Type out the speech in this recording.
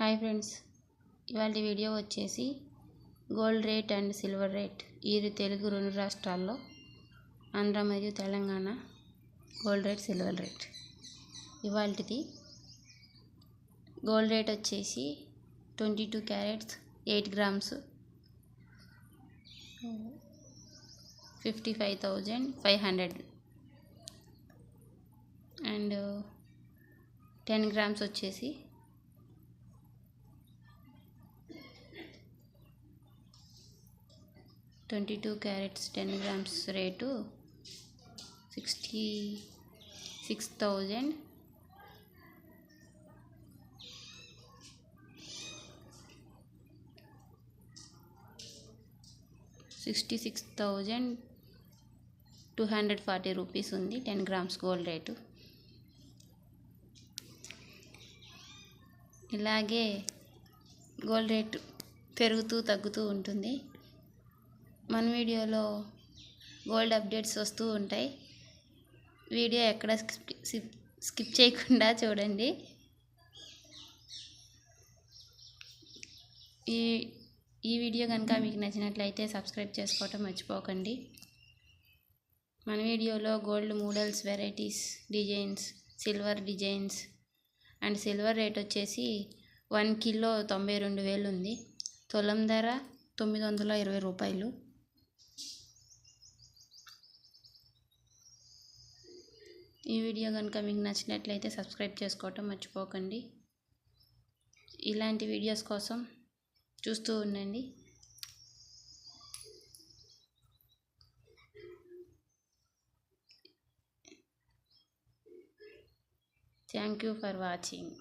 Hi friends ఇవాళ video వచ్చేసి gold rate and silver rate. ఈ తెలుగు రెండు రాష్ట్రాల్లో ఆంధ్ర మరియు Telangana gold rate silver rate. ఇవాళది gold rate వచ్చేసి twenty two carats eight grams fifty five thousand five hundred. And ten grams వచ్చేసి twenty two carats ten grams rate sixty six thousand. Sixty six thousand two hundred forty rupees ఉంది ten grams gold rate. ఇలాగే gold rate పెరుగుతూ తగ్గుతూ ఉంటుంది. మన వీడియోలో gold updates వస్తూ ఉంటాయి. వీడియో ఎక్కడ స్కిప్ స్కిప్ చేయకుండా చూడండి. ఈ ఈ వీడియో కనుక మీకు నచ్చినట్లయితే సబ్స్క్రైబ్ చేసుకోవటం మర్చిపోకండి. మన వీడియోలో gold models varieties designs silver designs and silver rate వచ్చేసి వన్ కిలో తొంభై రెండు వేలు ఉంది. తులం ధర తొమ్మిది వందల ఇరవై రూపాయలు. ఈ వీడియో కనుక మీకు నచ్చినట్లయితే సబ్స్క్రైబ్ చేసుకోవటం మర్చిపోకండి. ఇలాంటి వీడియోస్ కోసం చూస్తూ ఉండండి. Thank you for watching